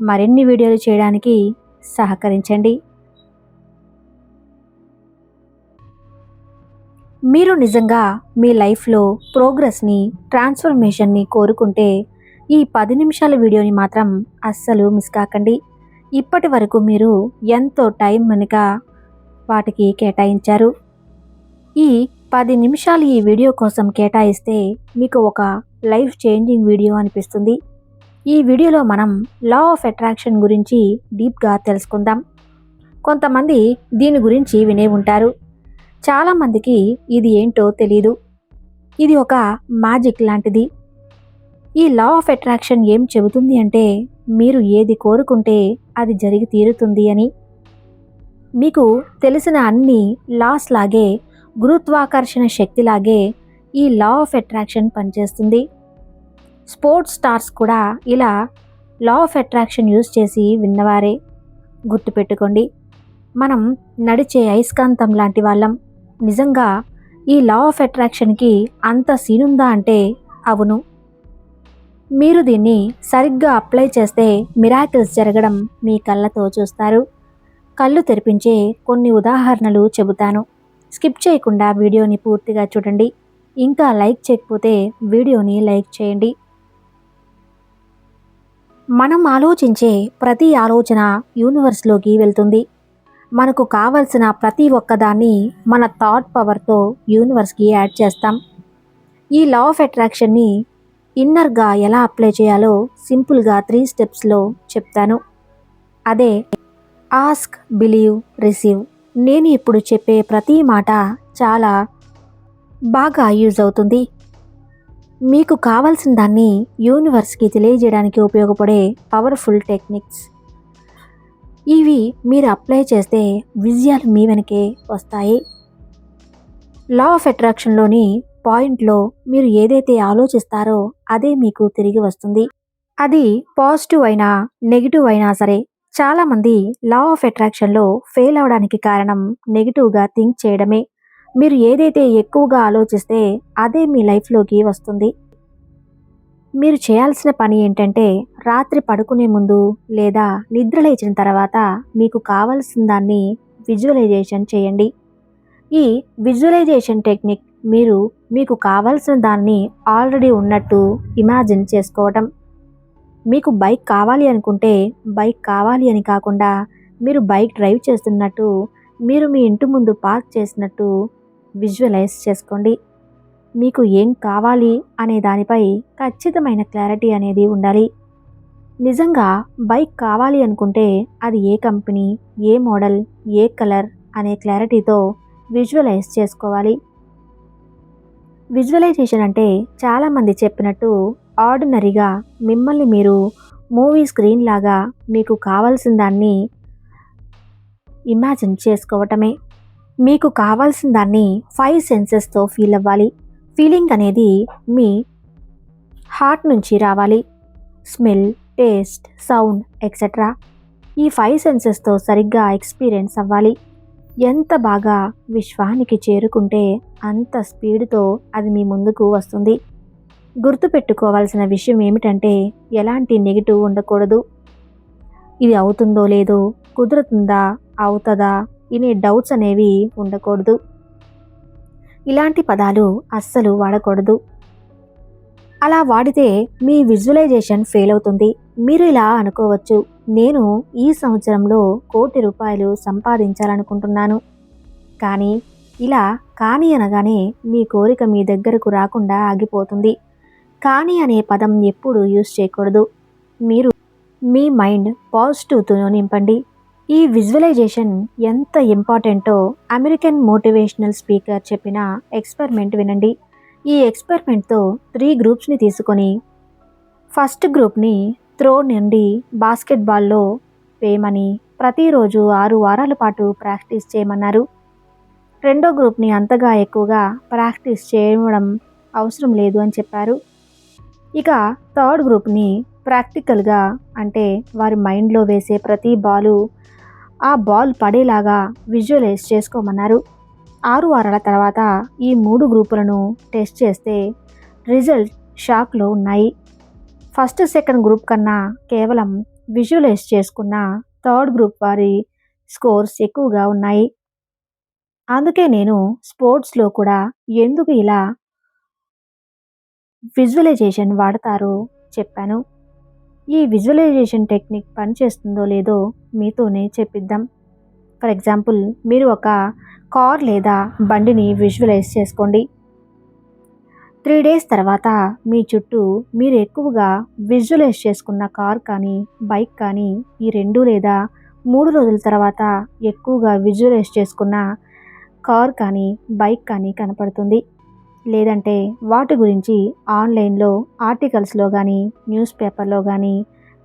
మరిన్ని వీడియోలు చేయడానికి సహకరించండి. మీరు నిజంగా మీ లైఫ్లో ప్రోగ్రెస్ని ట్రాన్స్ఫర్మేషన్ని కోరుకుంటే ఈ పది నిమిషాల వీడియోని మాత్రం అస్సలు మిస్ కాకండి. ఇప్పటి వరకు మీరు ఎంతో టైం వెనుక వాటికి కేటాయించారు. ఈ పది నిమిషాలు ఈ వీడియో కోసం కేటాయిస్తే మీకు ఒక లైఫ్ చేంజింగ్ వీడియో అనిపిస్తుంది. ఈ వీడియోలో మనం లా ఆఫ్ అట్రాక్షన్ గురించి డీప్గా తెలుసుకుందాం. కొంతమంది దీని గురించి వినే ఉంటారు. చాలామందికి ఇది ఏంటో తెలియదు ఇది ఒక మ్యాజిక్ లాంటిది. ఈ లా ఆఫ్ అట్రాక్షన్ ఏం చెబుతుంది అంటే మీరు ఏది కోరుకుంటే అది జరిగి తీరుతుంది అని. మీకు తెలిసిన అన్ని లాస్ లాగే గురుత్వాకర్షణ శక్తిలాగే ఈ లా ఆఫ్ అట్రాక్షన్ పనిచేస్తుంది. స్పోర్ట్స్ స్టార్స్ కూడా ఇలా లా ఆఫ్ అట్రాక్షన్ యూజ్ చేసి విన్నవారే. గుర్తుపెట్టుకోండి మనం నడిచే అయస్కాంతం లాంటి వాళ్ళం. నిజంగా ఈ లా ఆఫ్ అట్రాక్షన్కి అంత సీనుందా అంటే అవును. మీరు దీన్ని సరిగ్గా అప్లై చేస్తే మిరాకిల్స్ జరగడం మీ కళ్ళతో చూస్తారు. కళ్ళు తెరిపించే కొన్ని ఉదాహరణలు చెబుతాను. స్కిప్ చేయకుండా వీడియోని పూర్తిగా చూడండి. ఇంకా లైక్ చేయకపోతే వీడియోని లైక్ చేయండి. మనం ఆలోచించే ప్రతి ఆలోచన యూనివర్స్లోకి వెళ్తుంది. మనకు కావలసిన ప్రతి ఒక్కదాన్ని మన థాట్ పవర్తో యూనివర్స్కి యాడ్ చేస్తాం. ఈ లా ఆఫ్ అట్రాక్షన్ని ఇన్నర్గా ఎలా అప్లై చేయాలో సింపుల్గా త్రీ స్టెప్స్లో చెప్తాను. అదే ఆస్క్ బిలీవ్ రిసీవ్. నేను ఇప్పుడు చెప్పే ప్రతి మాట చాలా బాగా యూజ్ అవుతుంది. మీకు కావాల్సిన దాన్ని యూనివర్స్కి తెలియజేయడానికి ఉపయోగపడే పవర్ఫుల్ టెక్నిక్స్. ఇవి మీరు అప్లై చేస్తే విజయాలు మీ వెనకే వస్తాయి. లా ఆఫ్ అట్రాక్షన్లోని పాయింట్లో మీరు ఏదైతే ఆలోచిస్తారో అదే మీకు తిరిగి వస్తుంది. అది పాజిటివ్ అయినా నెగిటివ్ అయినా సరే చాలామంది లా ఆఫ్ అట్రాక్షన్లో ఫెయిల్ అవడానికి కారణం నెగిటివ్గా థింక్ చేయడమే. మీరు ఏదైతే ఎక్కువగా ఆలోచిస్తే అదే మీ లైఫ్లోకి వస్తుంది. మీరు చేయాల్సిన పని ఏంటంటే రాత్రి పడుకునే ముందు లేదా నిద్ర లేచిన తర్వాత మీకు కావలసిన దాన్ని విజువలైజేషన్ చేయండి. ఈ విజువలైజేషన్ టెక్నిక్ మీరు మీకు కావాల్సిన దాన్ని ఆల్రెడీ ఉన్నట్టు ఇమాజిన్ చేసుకోవటం. మీకు బైక్ కావాలి అనుకుంటే బైక్ కావాలి అని కాకుండా మీరు బైక్ డ్రైవ్ చేస్తున్నట్టు మీరు మీ ఇంటి ముందు పార్క్ చేసినట్టు విజువలైజ్ చేసుకోండి. మీకు ఏం కావాలి అనే దానిపై ఖచ్చితమైన క్లారిటీ అనేది ఉండాలి. నిజంగా బైక్ కావాలి అనుకుంటే అది ఏ కంపెనీ ఏ మోడల్ ఏ కలర్ అనే క్లారిటీతో విజువలైజ్ చేసుకోవాలి. విజువలైజేషన్ అంటే చాలామంది చెప్పినట్టు ఆర్డినరీగా మిమ్మల్ని మీరు మూవీ స్క్రీన్ లాగా మీకు కావాల్సిన దాన్ని ఇమాజిన్ చేసుకోవటమే. మీకు కావాల్సిన దాన్ని ఫైవ్ సెన్సెస్తో ఫీల్ అవ్వాలి. ఫీలింగ్ అనేది మీ హార్ట్ నుంచి రావాలి. స్మెల్ టేస్ట్ సౌండ్ ఎక్సెట్రా ఈ ఫైవ్ సెన్సెస్తో సరిగ్గా ఎక్స్పీరియన్స్ అవ్వాలి. ఎంత బాగా విశ్వానికి చేరుకుంటే అంత స్పీడ్తో అది మీ ముందుకు వస్తుంది. గుర్తుపెట్టుకోవాల్సిన విషయం ఏమిటంటే ఎలాంటి నెగిటివ్ ఉండకూడదు. ఇది అవుతుందో లేదో కుదురుతుందా అవుతుందా ఇన్ని డౌట్స్ అనేవి ఉండకూడదు. ఇలాంటి పదాలు అస్సలు వాడకూడదు. అలా వాడితే మీ విజువలైజేషన్ ఫెయిల్ అవుతుంది. మీరు ఇలా అనుకోవచ్చు. నేను ఈ సంవత్సరంలో కోటి రూపాయలు సంపాదించాలనుకుంటున్నాను. కానీ ఇలా కానీ అనగానే మీ కోరిక మీ దగ్గరకు రాకుండా ఆగిపోతుంది. కానీ అనే పదం ఎప్పుడు యూజ్ చేయకూడదు. మీరు మీ మైండ్ పాజిటివ్తో నింపండి. ఈ విజువలైజేషన్ ఎంత ఇంపార్టెంటో అమెరికన్ మోటివేషనల్ స్పీకర్ చెప్పిన ఎక్స్పెరిమెంట్ వినండి. ఈ ఎక్స్పెరిమెంట్తో త్రీ గ్రూప్స్ని తీసుకొని ఫస్ట్ గ్రూప్ని త్రో నుండి బాస్కెట్బాల్లో వేయమని ప్రతిరోజు ఆరు వారాల పాటు ప్రాక్టీస్ చేయమన్నారు. రెండో గ్రూప్ని అంతగా ఎక్కువగా ప్రాక్టీస్ చేయడం అవసరం లేదు అని చెప్పారు. ఇక థర్డ్ గ్రూప్ని ప్రాక్టికల్గా అంటే వారి మైండ్లో వేసే ప్రతి బాలు ఆ బాల్ పడేలాగా విజువలైజ్ చేసుకోమన్నారు. ఆరు వారాల తర్వాత ఈ మూడు గ్రూపులను టెస్ట్ చేస్తే రిజల్ట్ షాక్లో ఉన్నాయి. ఫస్ట్ సెకండ్ గ్రూప్ కన్నా కేవలం విజువలైజ్ చేసుకున్న థర్డ్ గ్రూప్ వారి స్కోర్స్ ఎక్కువగా ఉన్నాయి. అందుకే నేను స్పోర్ట్స్లో కూడా ఎందుకు ఇలా విజువలైజేషన్ వాడతారో చెప్పాను. ఈ విజువలైజేషన్ టెక్నిక్ పనిచేస్తుందో లేదో మీతోనే చెప్పిద్దాం. ఫర్ ఎగ్జాంపుల్ మీరు ఒక కార్ లేదా బండిని విజువలైజ్ చేసుకోండి. త్రీ డేస్ తర్వాత మీ చుట్టూ మీరు ఎక్కువగా విజువలైజ్ చేసుకున్న కార్ కానీ బైక్ కానీ ఈ రెండు లేదా మూడు రోజుల తర్వాత ఎక్కువగా విజువలైజ్ చేసుకున్న కార్ కానీ బైక్ కానీ కనపడుతుంది. లేదంటే వాటి గురించి ఆన్లైన్లో ఆర్టికల్స్లో కానీ న్యూస్ పేపర్లో కానీ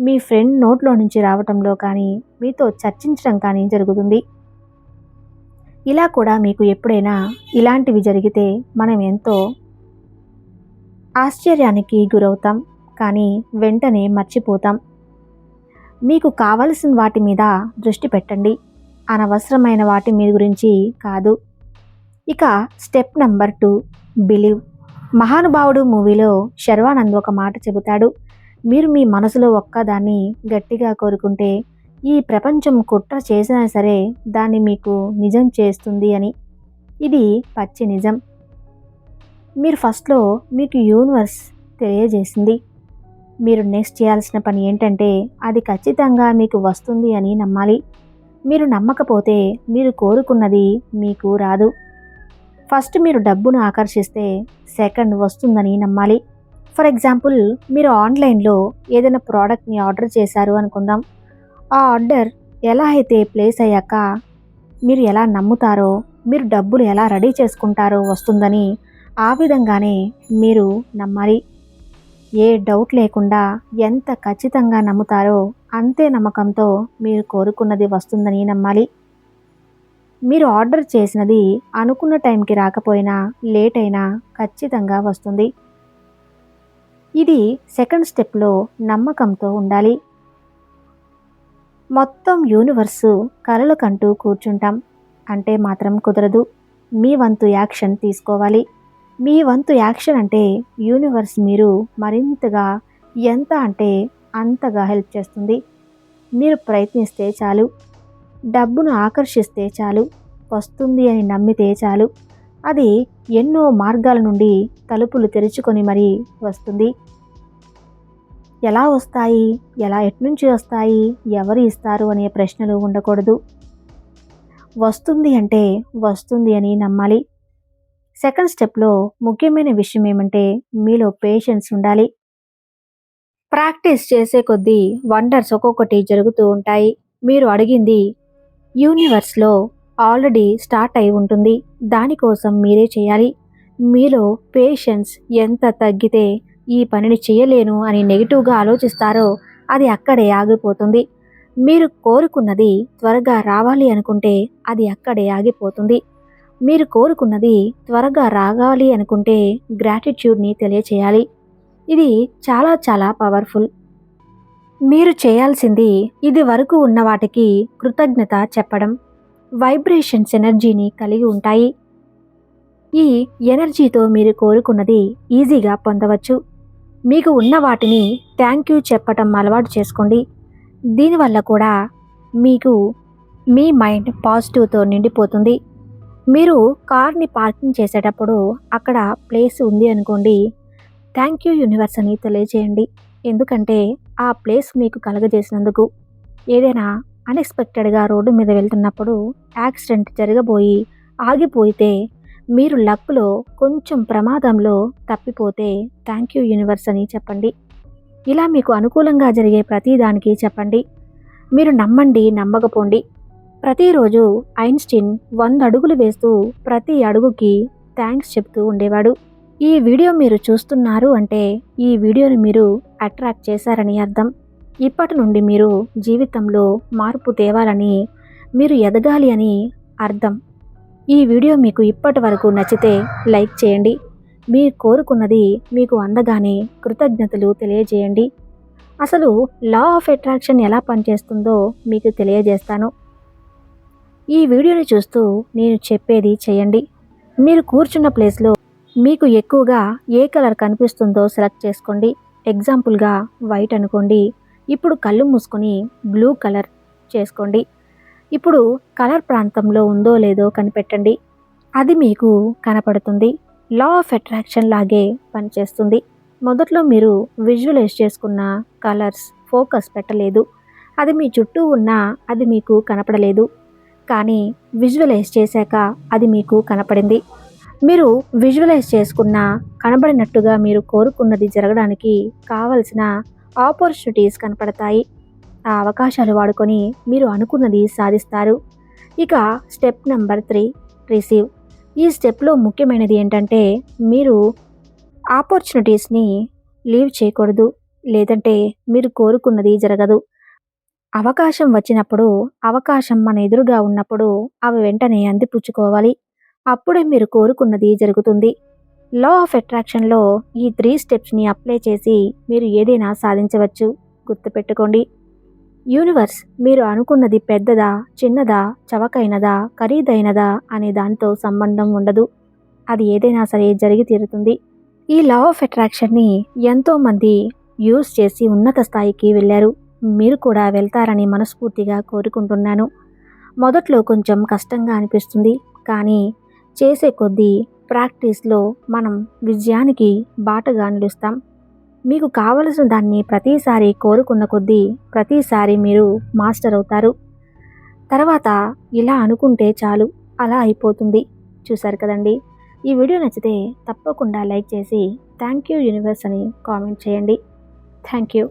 మీ ఫ్రెండ్ నోట్లో నుంచి రావటంలో కానీ మీతో చర్చించడం కానీ జరుగుతుంది. ఇలా కూడా మీకు ఎప్పుడైనా ఇలాంటివి జరిగితే మనం ఎంతో ఆశ్చర్యానికి గురవుతాం కానీ వెంటనే మర్చిపోతాం. మీకు కావలసిన వాటి మీద దృష్టి పెట్టండి. అనవసరమైన వాటి మీ గురించి కాదు. ఇక స్టెప్ నెంబర్ టూ బిలీవ్. మహానుభావుడు మూవీలో శర్వానంద్ ఒక మాట చెబుతాడు. మీరు మీ మనసులో ఒక్కదాన్ని గట్టిగా కోరుకుంటే ఈ ప్రపంచం కుట్ర చేసినా సరే దాన్ని మీకు నిజం చేస్తుంది అని. ఇది పచ్చి నిజం. మీరు ఫస్ట్లో మీకు యూనివర్స్ తెలియజేసింది. మీరు నెక్స్ట్ చేయాల్సిన పని ఏంటంటే అది ఖచ్చితంగా మీకు వస్తుంది అని నమ్మాలి. మీరు నమ్మకపోతే మీరు కోరుకున్నది మీకు రాదు. ఫస్ట్ మీరు డబ్బును ఆకర్షిస్తే సెకండ్ వస్తుందని నమ్మాలి. ఫర్ ఎగ్జాంపుల్ మీరు ఆన్లైన్లో ఏదైనా ప్రోడక్ట్ని ఆర్డర్ చేశారు అనుకుందాం. ఆ ఆర్డర్ ఎలా అయితే ప్లేస్ అయ్యాక మీరు ఎలా నమ్ముతారో మీరు డబ్బులు ఎలా రెడీ చేసుకుంటారో వస్తుందని ఆ విధంగానే మీరు నమ్మాలి. ఏ డౌట్ లేకుండా ఎంత ఖచ్చితంగా నమ్ముతారో అంతే నమ్మకంతో మీరు కోరుకున్నది వస్తుందని నమ్మాలి. మీరు ఆర్డర్ చేసినది అనుకున్న టైంకి రాకపోయినా లేట్ అయినా ఖచ్చితంగా వస్తుంది. ఇది సెకండ్ స్టెప్లో నమ్మకంతో ఉండాలి. మొత్తం యూనివర్సు కలలకంటూ కూర్చుంటాం. అంటే మాత్రం కుదరదు. మీ వంతు యాక్షన్ తీసుకోవాలి. మీ వంతు యాక్షన్ అంటే యూనివర్స్ మీరు మరింతగా ఎంత అంటే అంతగా హెల్ప్ చేస్తుంది. మీరు ప్రయత్నిస్తే చాలు. డబ్బును ఆకర్షిస్తే చాలు. వస్తుంది అని నమ్మితే చాలు. అది ఎన్నో మార్గాల నుండి తలుపులు తెరుచుకొని మరీ వస్తుంది. ఎలా వస్తాయి? ఎలా ఎట్నుంచి వస్తాయి? ఎవరు ఇస్తారు? అనే ప్రశ్నలు ఉండకూడదు. వస్తుంది అంటే వస్తుంది అని నమ్మాలి. సెకండ్ స్టెప్లో ముఖ్యమైన విషయం ఏమంటే మీలో పేషెన్స్ ఉండాలి. ప్రాక్టీస్ చేసే కొద్దీ వండర్స్ ఒక్కొక్కటి జరుగుతూ ఉంటాయి. మీరు అడిగింది యూనివర్స్లో ఆల్రెడీ స్టార్ట్ అయి ఉంటుంది. దానికోసం మీరే చేయాలి. మీలో పేషెన్స్ ఎంత తగ్గితే ఈ పనిని చేయలేను అని నెగిటివ్గా ఆలోచిస్తారో అది అక్కడే ఆగిపోతుంది. మీరు కోరుకున్నది త్వరగా రావాలి అనుకుంటే అది అక్కడే ఆగిపోతుంది. మీరు కోరుకున్నది త్వరగా రాగాలి అనుకుంటే గ్రాటిట్యూడ్ని తెలియచేయాలి. ఇది చాలా చాలా పవర్ఫుల్. మీరు చేయాల్సింది ఇది వరకు ఉన్న వాటికి కృతజ్ఞత చెప్పడం. వైబ్రేషన్స్ ఎనర్జీని కలిగి ఉంటాయి. ఈ ఎనర్జీతో మీరు కోరుకున్నది ఈజీగా పొందవచ్చు. మీకు ఉన్న వాటిని థ్యాంక్ యూ చెప్పటం అలవాటు చేసుకోండి. దీనివల్ల కూడా మీకు మీ మైండ్ పాజిటివ్తో నిండిపోతుంది. మీరు కార్ని పార్కింగ్ చేసేటప్పుడు అక్కడ ప్లేస్ ఉంది అనుకోండి. థ్యాంక్ యూ యూనివర్స్ అని తెలియజేయండి. ఎందుకంటే ఆ ప్లేస్ మీకు కలగజేసినందుకు. ఏదైనా అన్ఎక్స్పెక్టెడ్గా రోడ్డు మీద వెళ్తున్నప్పుడు యాక్సిడెంట్ జరగబోయి ఆగిపోయితే మీరు లక్లో కొంచెం ప్రమాదంలో తప్పిపోతే థ్యాంక్ యూ యూనివర్స్ అని చెప్పండి. ఇలా మీకు అనుకూలంగా జరిగే ప్రతిదానికి చెప్పండి. మీరు నమ్మండి నమ్మకపోండి. ప్రతిరోజు ఐన్స్టీన్ వంద అడుగులు వేస్తూ ప్రతి అడుగుకి థ్యాంక్స్ చెప్తూ ఉండేవాడు. ఈ వీడియో మీరు చూస్తున్నారు అంటే ఈ వీడియోని మీరు అట్రాక్ట్ చేశారని అర్థం. ఇప్పటి నుండి మీరు జీవితంలో మార్పు తేవాలని మీరు ఎదగాలి అని అర్థం. ఈ వీడియో మీకు ఇప్పటి వరకు నచ్చితే లైక్ చేయండి. మీరు కోరుకున్నది మీకు అందగానే కృతజ్ఞతలు తెలియజేయండి. అసలు లా ఆఫ్ అట్రాక్షన్ ఎలా పనిచేస్తుందో మీకు తెలియజేస్తాను. ఈ వీడియోని చూస్తూ నేను చెప్పేది చేయండి. మీరు కూర్చున్న ప్లేస్లో మీకు ఎక్కువగా ఏ కలర్ కనిపిస్తుందో సెలెక్ట్ చేసుకోండి. ఎగ్జాంపుల్గా వైట్ అనుకోండి. ఇప్పుడు కళ్ళు మూసుకొని బ్లూ కలర్ చేసుకోండి. ఇప్పుడు కలర్ ప్రాంతంలో ఉందో లేదో కనిపెట్టండి. అది మీకు కనపడుతుంది. లా ఆఫ్ అట్రాక్షన్ లాగే పనిచేస్తుంది. మొదట్లో మీరు విజువలైజ్ చేసుకున్న కలర్స్ ఫోకస్ పెట్టలేదు. అది మీ చుట్టూ ఉన్నా అది మీకు కనపడలేదు. కానీ విజువలైజ్ చేశాక అది మీకు కనపడింది. మీరు విజువలైజ్ చేసుకున్న కనబడినట్టుగా మీరు కోరుకున్నది జరగడానికి కావలసిన ఆపర్చునిటీస్ కనపడతాయి. ఆ అవకాశాలు వాడుకొని మీరు అనుకున్నది సాధిస్తారు. ఇక స్టెప్ నెంబర్ త్రీ రిసీవ్. ఈ స్టెప్లో ముఖ్యమైనది ఏంటంటే మీరు ఆపర్చునిటీస్ని లీవ్ చేయకూడదు లేదంటే మీరు కోరుకున్నది జరగదు. అవకాశం వచ్చినప్పుడు అవకాశం మన ఎదురుగా ఉన్నప్పుడు అవి వెంటనే అందిపుచ్చుకోవాలి. అప్పుడే మీరు కోరుకున్నది జరుగుతుంది. లా ఆఫ్ అట్రాక్షన్లో ఈ త్రీ స్టెప్స్ని అప్లై చేసి మీరు ఏదైనా సాధించవచ్చు. గుర్తుపెట్టుకోండి. యూనివర్స్ మీరు అనుకున్నది పెద్దదా చిన్నదా చవకైనదా ఖరీదైనదా అనే దానితో సంబంధం ఉండదు. అది ఏదైనా సరే జరిగి తీరుతుంది. ఈ లా ఆఫ్ అట్రాక్షన్ని ఎంతోమంది యూజ్ చేసి ఉన్నత స్థాయికి వెళ్ళారు. మీరు కూడా వెళ్తారని మనస్ఫూర్తిగా కోరుకుంటున్నాను. మొదట్లో కొంచెం కష్టంగా అనిపిస్తుంది. కానీ చేసే కొద్దీ ప్రాక్టీస్లో మనం విజయానికి బాటగా నిలుస్తాం. మీకు కావలసిన దాన్ని ప్రతిసారి కోరుకున్న కొద్దీ ప్రతిసారి మీరు మాస్టర్ అవుతారు. తర్వాత ఇలా అనుకుంటే చాలు అలా అయిపోతుంది. చూసారు కదండి? ఈ వీడియో నచ్చితే తప్పకుండా లైక్ చేసి థ్యాంక్ యూ యూనివర్స్ అని కామెంట్ చేయండి. Thank you